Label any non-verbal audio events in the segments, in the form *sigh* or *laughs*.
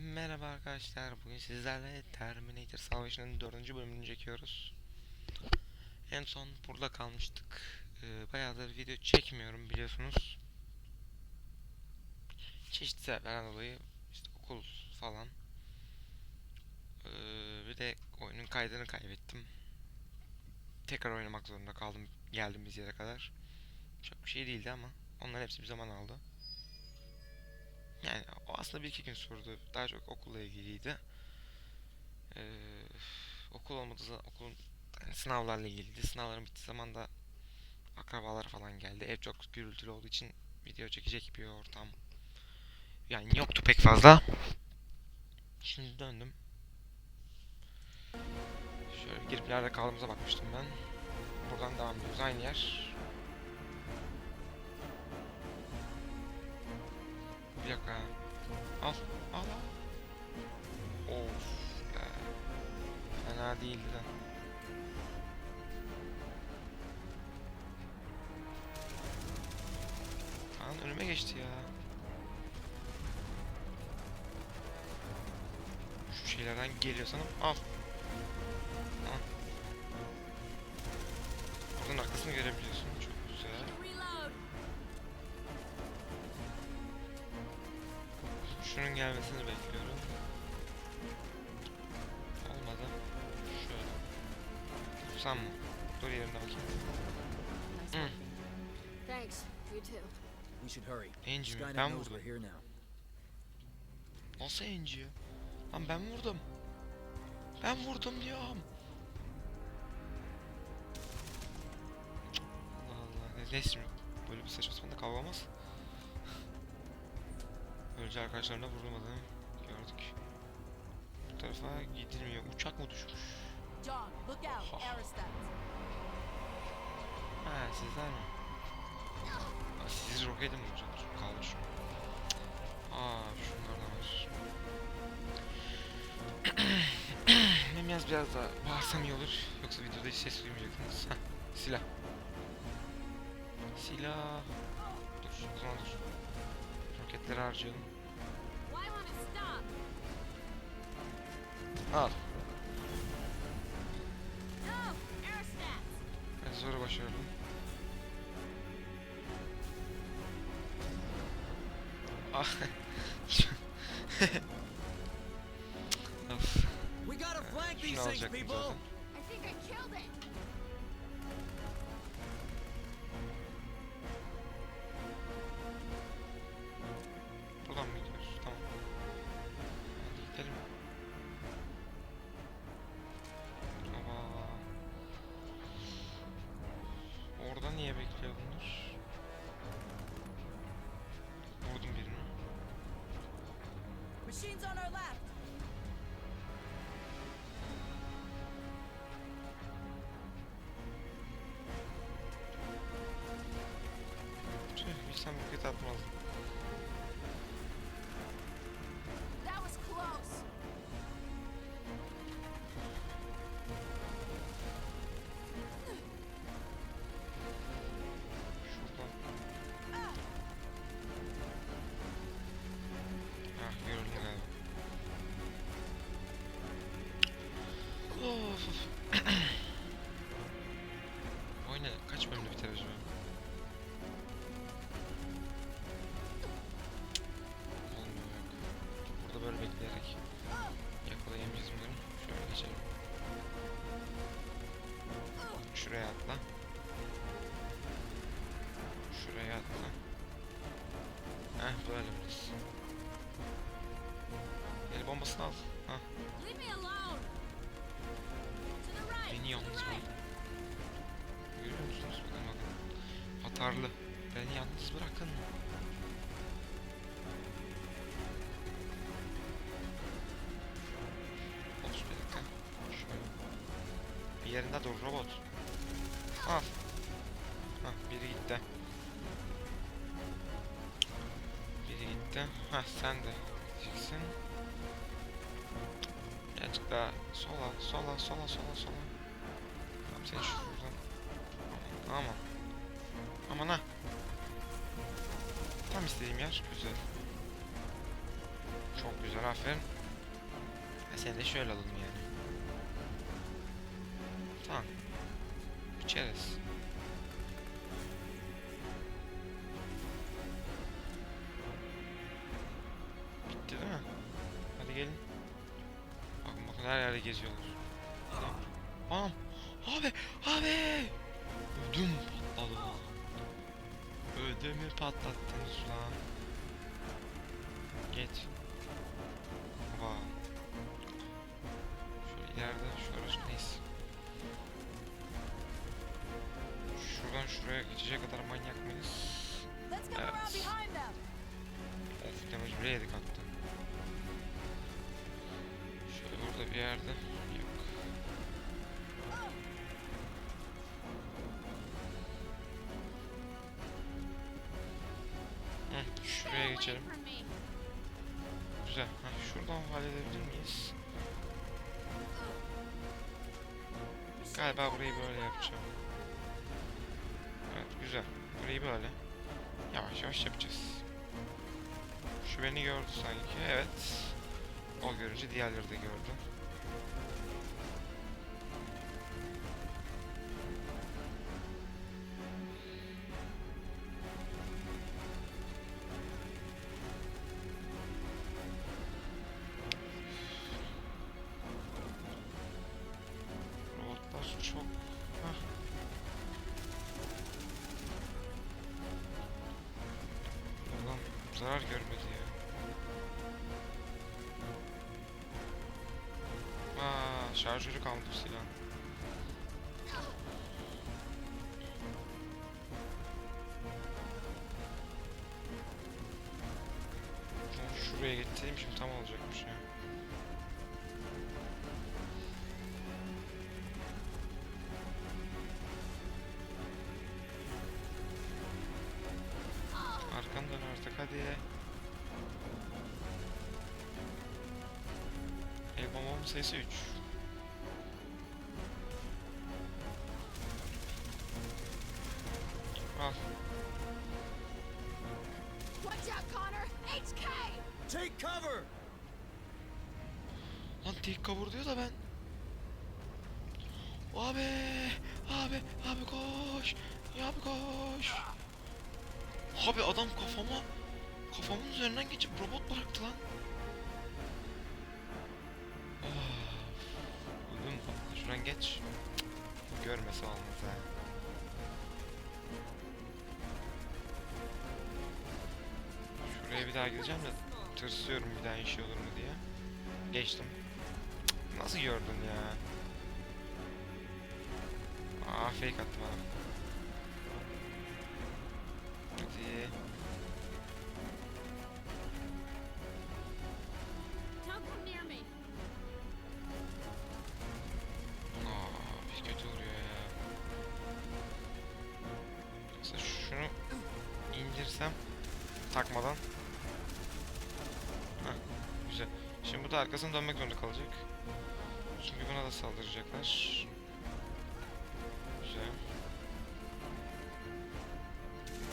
Merhaba arkadaşlar. Bugün sizlerle Terminator Savaşı'nın 4. bölümünü çekiyoruz. En son burada kalmıştık. Ee, bayağıdır video çekmiyorum biliyorsunuz. Çeşitli sebeplerden dolayı işte okul falan. Ee, bir de oyunun kaydını kaybettim. Tekrar oynamak zorunda kaldım geldiğimiz yere kadar. Çok bir şey değildi ama onların hepsi bir zaman aldı. Yani o aslında bir iki gün sürdü. Daha çok okulla ilgiliydi. Ee, okul olmadığı zaman okulun yani sınavlarla ilgiliydi. Sınavların bittiği zaman da akrabalar falan geldi. Ev çok gürültülü olduğu için video çekecek bir ortam. Yani yoktu pek fazla. Şimdi döndüm. Şöyle girip nerede kaldığımıza bakmıştım ben. Buradan devam ediyoruz. Aynı yer. Dakika. Al. Al. Of. Be. Fena değildi de. Lan önüme geçti ya. Şu şeylerden geliyor. Al. Al. Ben vurdum. Nasıl ya? Lan ben vurdum. Ben vurdum diyorum. Allah Allah. Ne, neyse böyle bir saçma sapan da kavga olmaz. Böylece arkadaşlarımla vurulmadığını gördük. Bu tarafa gidilmiyor. Uçak mı düşmüş? John, look out. Ha. Aerostats. Ha sizler mi? Aa, Sizi rokete mi vuracaklar? Kalmış. Aa şunlar da var. *clears throat* Benim yalnız biraz daha bağırsam iyi olur. Yoksa videoda hiç ses duymayacaksınız. Heh, silah. Silah. Dur, o zaman dur. Roketleri harcayalım. Al. Ben zoru başardım. *laughs* We gotta flank these things, people! Bilsem The right. beni yalnız bırak. Görüyor musunuz? Hatarlı. Beni yalnız bırakın. Ops bir dakika. Şöyle. Bir yerinde dur robot. Al. Hah biri gitti. Biri gitti. Hah sen de gideceksin. Birazcık daha sola, sola, sola, sola, sola. Tamam sen şuradan. Aman. Aman ha. Tam istediğim yer. Güzel. Çok güzel aferin. Ha, seni de şöyle alalım yani. Tamam. İçeriz. Geziyorlar. Anam. Abi. Abi. Ödüm patladı. Ödümü patlattınız lan. Geç. Vay. Şöyle ileride şurası neyse. Şuradan şuraya geçecek kadar manyak mıyız? Evet. Of damage bile yedik hatta. Burada bir yerde. Yok. Hı, şuraya geçelim. Güzel. Ha, şuradan halledebilir miyiz? Galiba burayı böyle yapacağım. Evet güzel. Burayı böyle. Yavaş yavaş yapacağız. Şu beni gördü sanki. Evet. O görünce diğerleri de gördü. Hadi. El bombamın sayısı 3. geç. Cık, Görmese olmaz ha. Şuraya bir daha gideceğim de tırsıyorum bir daha işi olur mu diye. Geçtim. Nasıl gördün ya? Aa fake attı bana. Hadi. Arkasını dönmek zorunda kalacak. Çünkü buna da saldıracaklar. Güzel.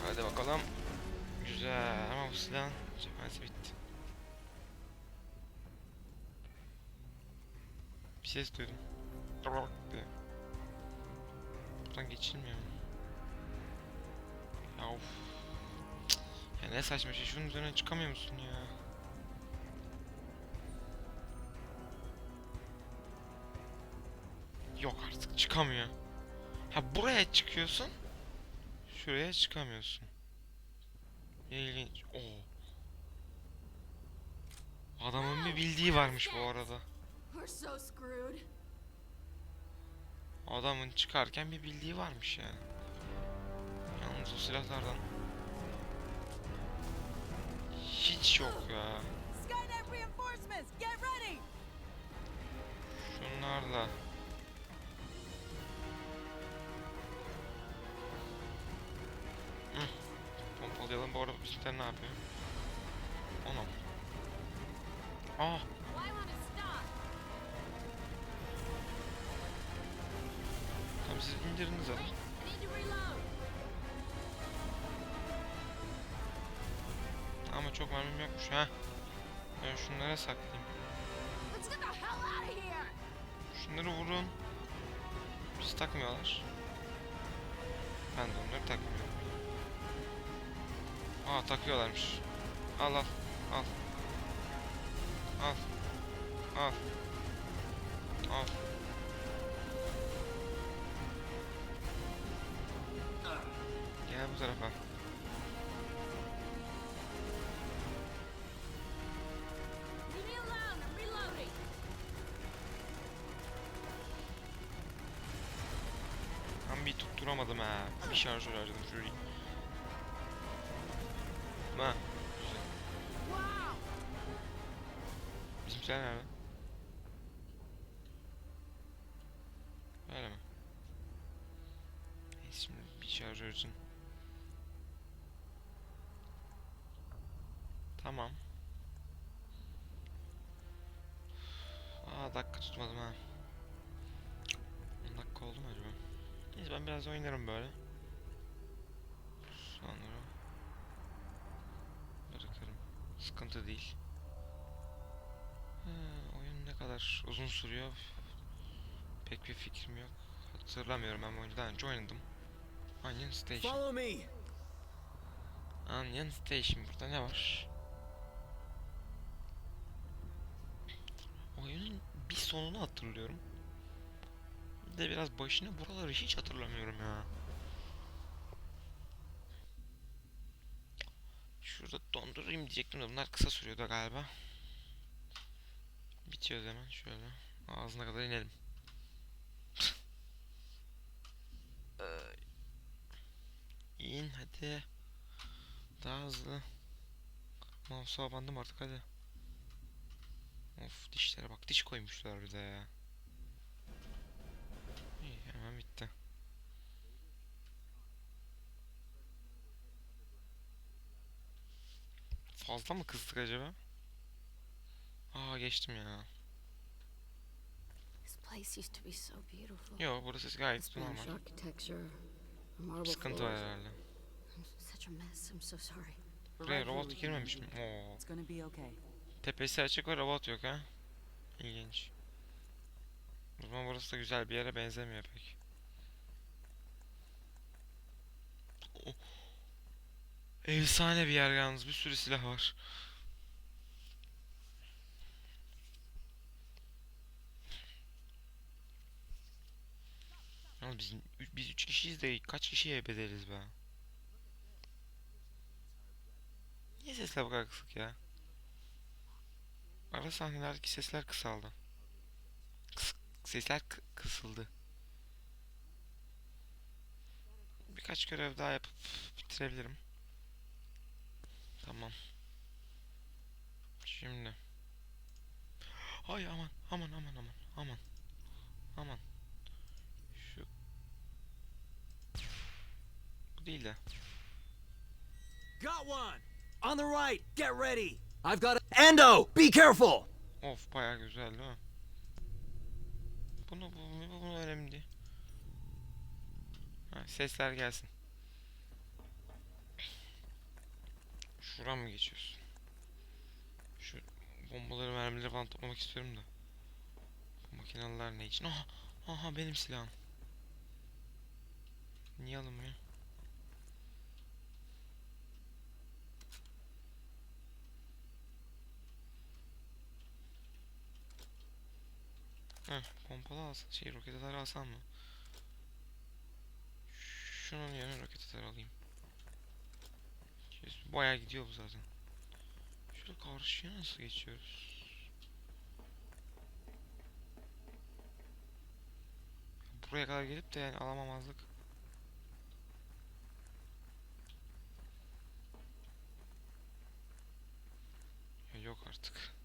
Hadi bakalım. Güzel ama bu silahın cephesi bitti. Bir ses duydum. diye. Buradan of. Ne saçma şey. Şunun üzerine çıkamıyor musun ya? Çıkamıyor. Ha buraya çıkıyorsun. Şuraya çıkamıyorsun. İlginç. Oo. Adamın bir bildiği varmış bu arada. Adamın çıkarken bir bildiği varmış yani. Yalnız o silahlardan hiç yok ya. Şunlarla Pompalayalım. Bu arada bizimkiler ne yapıyor? To stop? tamam siz indiriniz zaten. Ama çok mermim yokmuş ha. Ben şunlara saklayayım. Şunları vurun. Biz takmıyorlar. Ben de onları takmıyorum. Aa takıyorlarmış. Al al. Al. Al. Al. Al. Gel bu tarafa. Ben bir tutturamadım ha. Bir şarjör harcadım şurayı. Ha. Bizimkiler nerede? Öyle mi? Neyse şimdi bir için. Tamam. Aa dakika tutmadım ha. 10 dakika oldu mu acaba? Neyse ben biraz oynarım böyle. Sonra bırakırım. Sıkıntı değil. Ha, oyun ne kadar uzun sürüyor? Pek bir fikrim yok. Hatırlamıyorum ben bu oyunu daha önce oynadım. Onion Station. Follow me. Onion Station burada ne var? Oyunun bir sonunu hatırlıyorum. Bir de biraz başını buraları hiç hatırlamıyorum ya. Şurada dondurayım diyecektim de bunlar kısa sürüyordu galiba. Bitiyor hemen şöyle. Ağzına kadar inelim. Ay. İn hadi. Daha hızlı. Mouse'a bandım artık hadi. Of dişlere bak diş koymuşlar bir de ya. İyi hemen bitti. Fazla mı kızdık acaba? Aa geçtim ya. Yo burası gayet normal. Sıkıntı var herhalde. Buraya robot girmemiş mi? Oo. Tepesi açık ve robot yok ha. İlginç. O zaman burası da güzel bir yere benzemiyor pek. Oh. Efsane bir yer yalnız. Bir sürü silah var. Yalnız biz, biz üç kişiyiz de kaç kişiye bedeliz be? Niye sesler bu kadar kısık ya? Ara sahnelerdeki sesler kısaldı. Kıs- sesler kı- kısıldı. Birkaç görev daha yapıp bitirebilirim. Tamam. Şimdi. Ay aman aman aman aman aman. Aman. Şu. Bu değil de. Got one. On the right. Get ready. I've got a Endo. Be careful. Of bayağı güzel mi? Bunu bu, bu, bunu önemli değil. Ha, sesler gelsin. Şuradan mı geçiyorsun? Şu bombaları mermileri falan toplamak istiyorum da. Bu makineler ne için? Aha, aha benim silahım. Niye alınmıyor? Heh, pompalı alsam, şey roket atar alsam mı? Şunun yerine roket atar alayım. Şey, Bayağı gidiyor bu zaten. Şöyle karşıya nasıl geçiyoruz? Buraya kadar gelip de yani alamamazlık. Yok artık.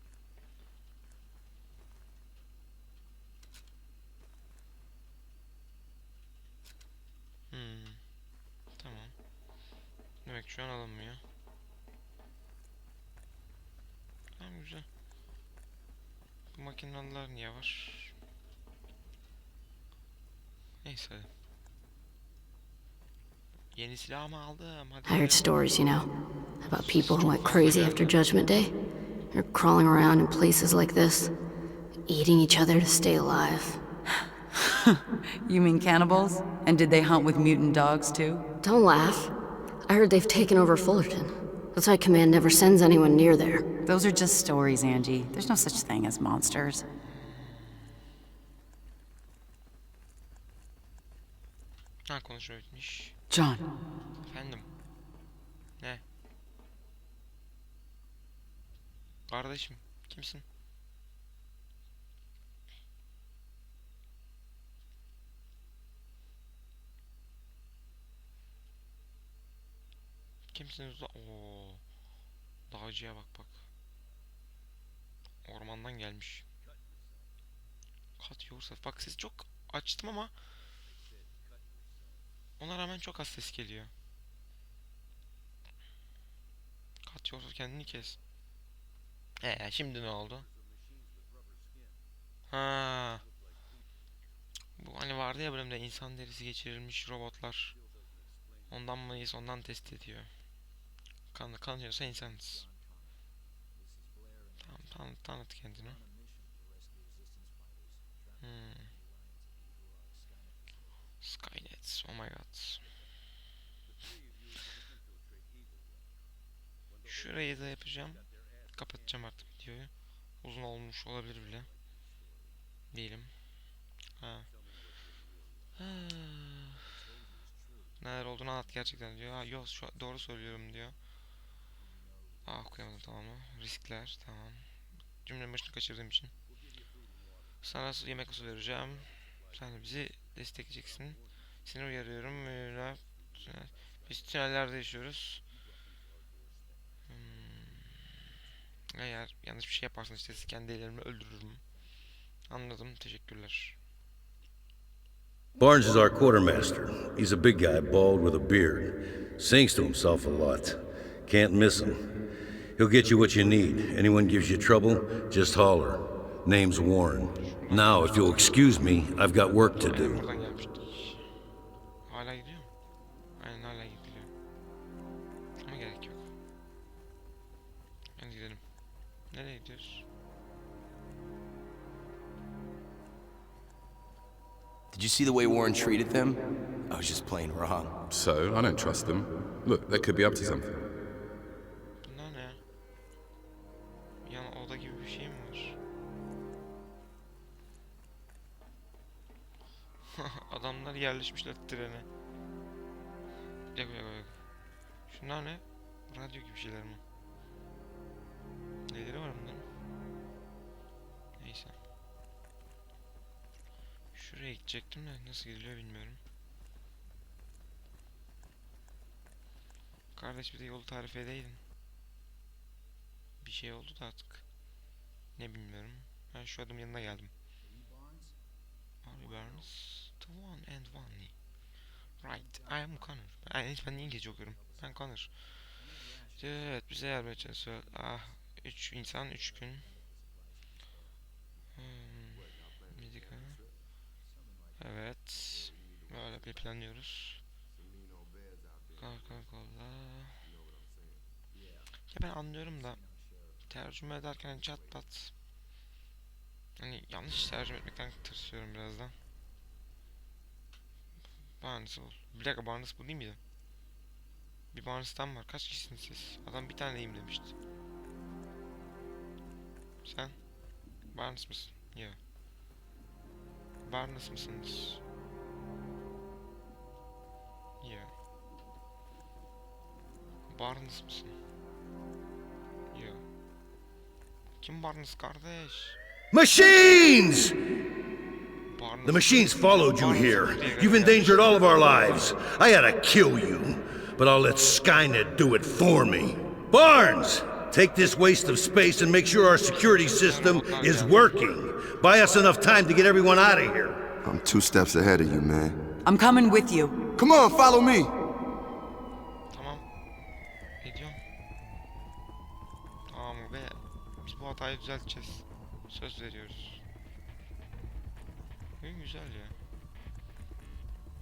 Bu makineler niye var? Neyse. Yeni silahımı aldım. Hadi I heard stories, you know, about people who went crazy after Judgment Day. They're crawling around in places like this, eating each other to stay alive. *laughs* You mean cannibals? And did they hunt with mutant dogs too? Don't laugh. I heard they've taken over Fullerton. That's why Command never sends anyone near there. Those are just stories, Angie. There's no such thing as monsters. Ha konuşma bitmiş. John, Efendim. Ne? Kardeşim, kimsin? Kimsiniz? Oo. Dağcıya bak bak. Ormandan gelmiş. Cut yourself. Bak sesi çok açtım ama ona rağmen çok az ses geliyor. Kat yourself kendini kes. Ee şimdi ne oldu? Ha. Bu hani vardı ya bölümde insan derisi geçirilmiş robotlar. Ondan mıyız ondan test ediyor. Kan kanıyorsa insanız. Tamam tanıt, kendini. Hmm. Skynet. Oh my god. Şurayı da yapacağım. Kapatacağım artık videoyu. Uzun olmuş olabilir bile. Diyelim. Ha. Ha. Neler olduğunu anlat gerçekten diyor. Ha, yok şu doğru söylüyorum diyor. Ah okuyamadım tamam mı? Riskler tamam. Cümlenin başını kaçırdığım için. Sana su- yemek su vereceğim. Sen de bizi destekleyeceksin. Seni uyarıyorum. Tünel- Biz tünellerde yaşıyoruz. Hmm. Eğer yanlış bir şey yaparsan işte kendi ellerimle öldürürüm. Anladım. Teşekkürler. Barnes is our quartermaster. He's a big guy, bald with a beard. Sings to himself a lot. Can't miss him. He'll get you what you need. Anyone gives you trouble, just holler. Name's Warren. Now, if you'll excuse me, I've got work to do. Buradan gelmiştik. Hala gidiyor mu? Aynen hala gidiliyor. Ama gerek yok. Hadi gidelim. Nereye gidiyoruz? Did you see the way Warren treated them? I was just plain wrong. So, I don't trust them. Look, they could be up to something. Adamlar yerleşmişler trene. Yok yok yok. Şunlar ne? Radyo gibi şeyler mi? Neleri var bunların? Neyse. Şuraya gidecektim de nasıl gidiliyor bilmiyorum. Kardeş bir de yolu tarif edeydin. Bir şey oldu da artık. Ne bilmiyorum. Ben şu adım yanına geldim. Barnes. The one and only. Right. I am Connor. Ben, ben niye İngilizce okuyorum? Ben Connor. Evet bize yardım edeceksin. Söyle. Ah. Üç insan üç gün. Hmm. Medika. Evet. Böyle bir planlıyoruz. Coca-Cola. Ya ben anlıyorum da tercüme ederken çat pat hani yanlış tercüme etmekten tırsıyorum birazdan. Barnes ol. Bir dakika Barnes bu değil miydi? Bir Barnes'tan var. Kaç kişisiniz siz? Adam bir taneyim demişti. Sen? Barnes mısın? Yok. Barnes mısınız? Yok. Barnes mısın? Yok. Kim Barnes kardeş? Machines! The machines followed you here. You've endangered all of our lives. I had to kill you, but I'll let Skynet do it for me. Barnes! Take this waste of space and make sure our security system is working. Buy us enough time to get everyone out of here. I'm two steps ahead of you, man. I'm coming with you. Come on, follow me. Tamam. Ediyorum. Tamam ve biz bu hatayı düzelteceğiz. Söz veriyoruz. Oyun güzel ya.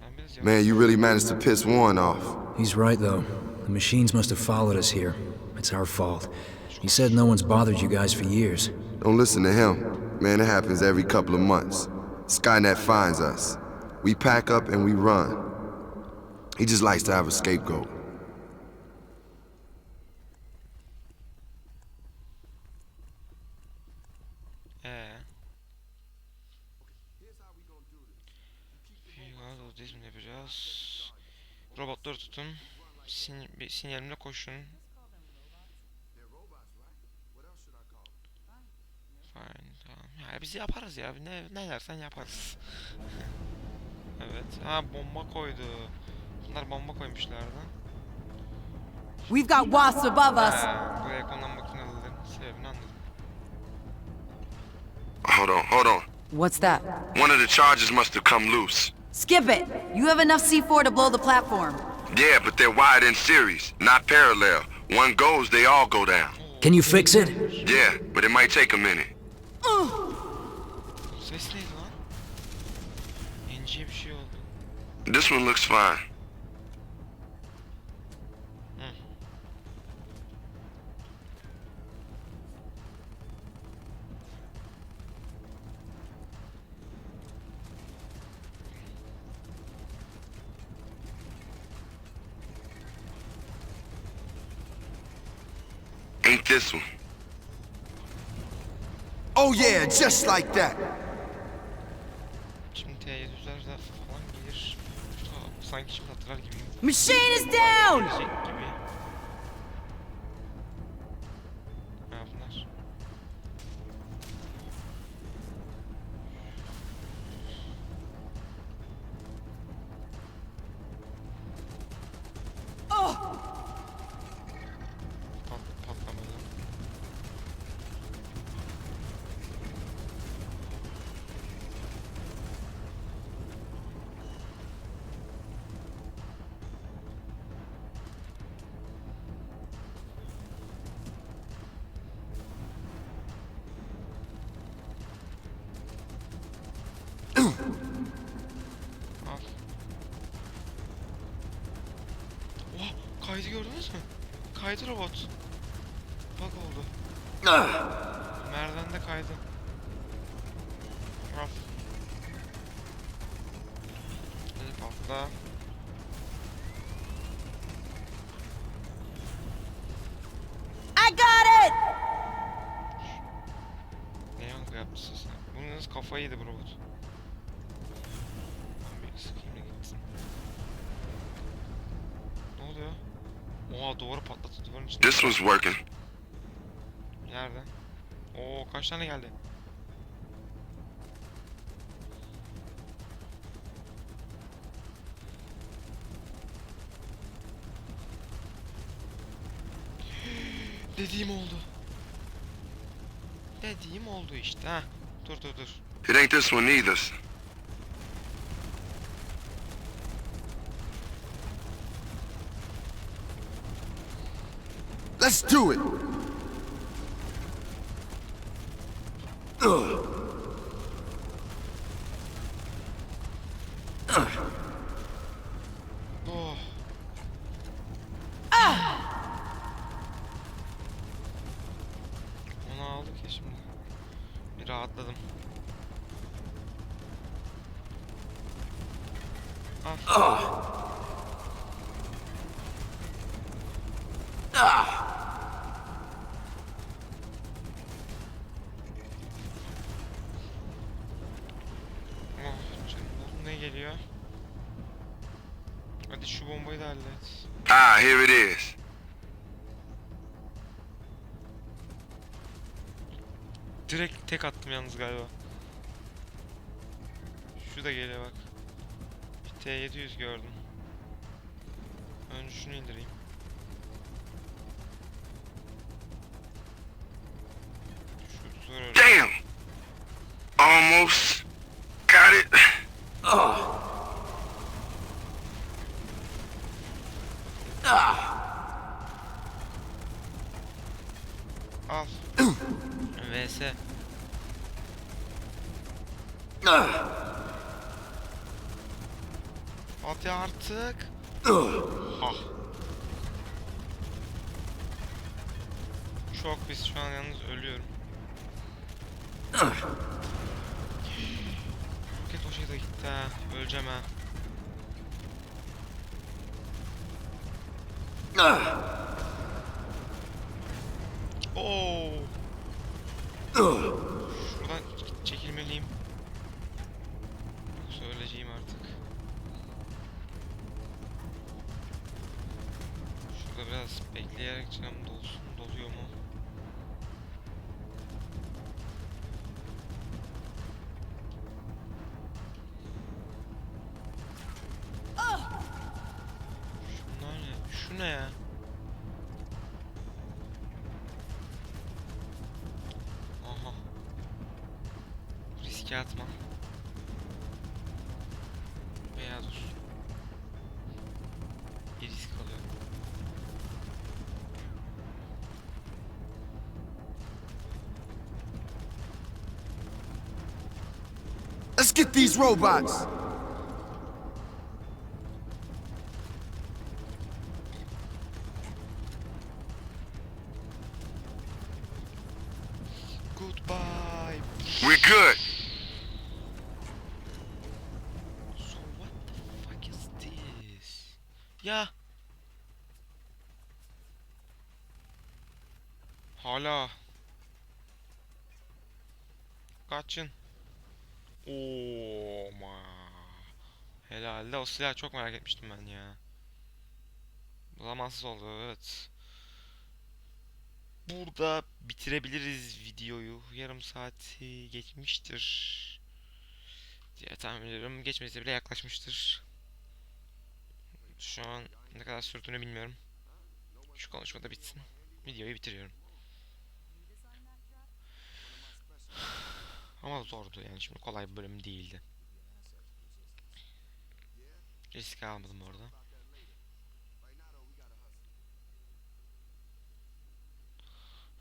Ben biraz Man, you really managed to piss Warren off. He's right, though. The machines must have followed us here. It's our fault. He said no one's bothered you guys for years. Don't listen to him. Man, it happens every couple of months. Skynet finds us. We pack up and we run. He just likes to have a scapegoat. Robotları tutun. Sin bir sinyalimle koşun. Fine, tamam. Ya biz yaparız ya. Ne, ne dersen yaparız. *laughs* evet. Ha bomba koydu. Bunlar bomba koymuşlardı. We've got wasps above us. Ha, buraya konulan makinelerin sebebini anladım. Hold on, hold on. What's that? One of the charges must have come loose. Skip it. You have enough C4 to blow the platform. Yeah, but they're wired in series, not parallel. One goes, they all go down. Can you fix it? Yeah, but it might take a minute. Bu ses neydi lan? İnciye bir şey oldu. This one looks fine. Ain't this one? Oh yeah, just like that. Şimdi T700'ler falan gelir. Aa, Sanki şimdi hatırlar gibiyim. Machine is down! Gördünüz mü? Kaydı robot. Bak oldu. Merdivende kaydı. One's working. Nerede? Oo kaç tane geldi? *gasps* Dediğim oldu. Dediğim oldu işte ha. Dur dur dur. It ain't this one either. Let's do it. Oh. Onu aldık ya şimdi. Bir rahatladım. Al. Oh canım oğlum ne geliyor? Hadi şu bombayı da hallet. Ah, here it is. Direkt tek attım yalnız galiba. Şu da geliyor bak. Bir T700 gördüm. Önce şunu indireyim. Şu. Damn. Almost got it. Hadi artık. Ha. Çok pis şu an yalnız ölüyorum. Roket o şeyde gitti ha. Öleceğim ha. Oo. Şuradan çekilmeliyim. Bekleyerek canım dolsun. Doluyor mu? Şunlar ne? Şu ne ya? Aha. Riske atma. These robots. Goodbye. We're good. So what the fuck is this? Ya. Hala. Kaçın. Herhalde o silahı çok merak etmiştim ben ya. Zamansız oldu evet. Burada bitirebiliriz videoyu. Yarım saati geçmiştir diye tahmin ediyorum. Geçmese bile yaklaşmıştır. Şu an ne kadar sürdüğünü bilmiyorum. Şu konuşma da bitsin. Videoyu bitiriyorum. *sighs* Ama zordu yani şimdi kolay bir bölüm değildi. Risk almadım orada.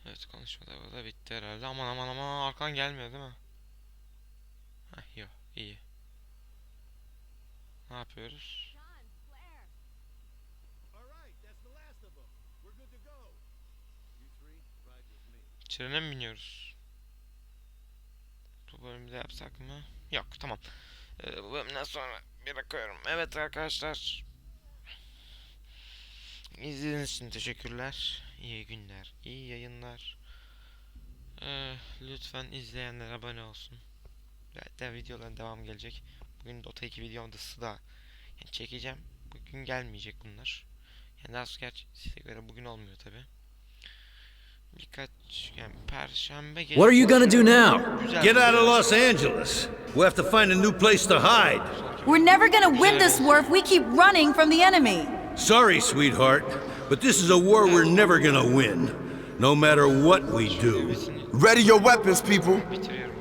Evet konuşma da burada bitti herhalde. Aman aman aman arkan gelmiyor değil mi? Heh yok iyi. Ne yapıyoruz? Trene mi biniyoruz? Bu bölümde yapsak mı? Yok tamam. Ee, bu bölümden sonra bir bakıyorum. Evet arkadaşlar. İzlediğiniz için teşekkürler. İyi günler, iyi yayınlar. Ee, lütfen izleyenler abone olsun. Zaten videoların devam gelecek. Bugün Dota 2 videomuzu da yani çekeceğim. Bugün gelmeyecek bunlar. Yani daha gerçi size göre bugün olmuyor tabi. Birkaç yani perşembe What are you gonna do now? Güzel Get bir out of. Los Angeles. We'll have to find a new place to hide. We're never gonna win this war if we keep running from the enemy. Sorry, sweetheart, but this is a war we're never gonna win. No matter what we do. Ready your weapons, people. bitiriyorum.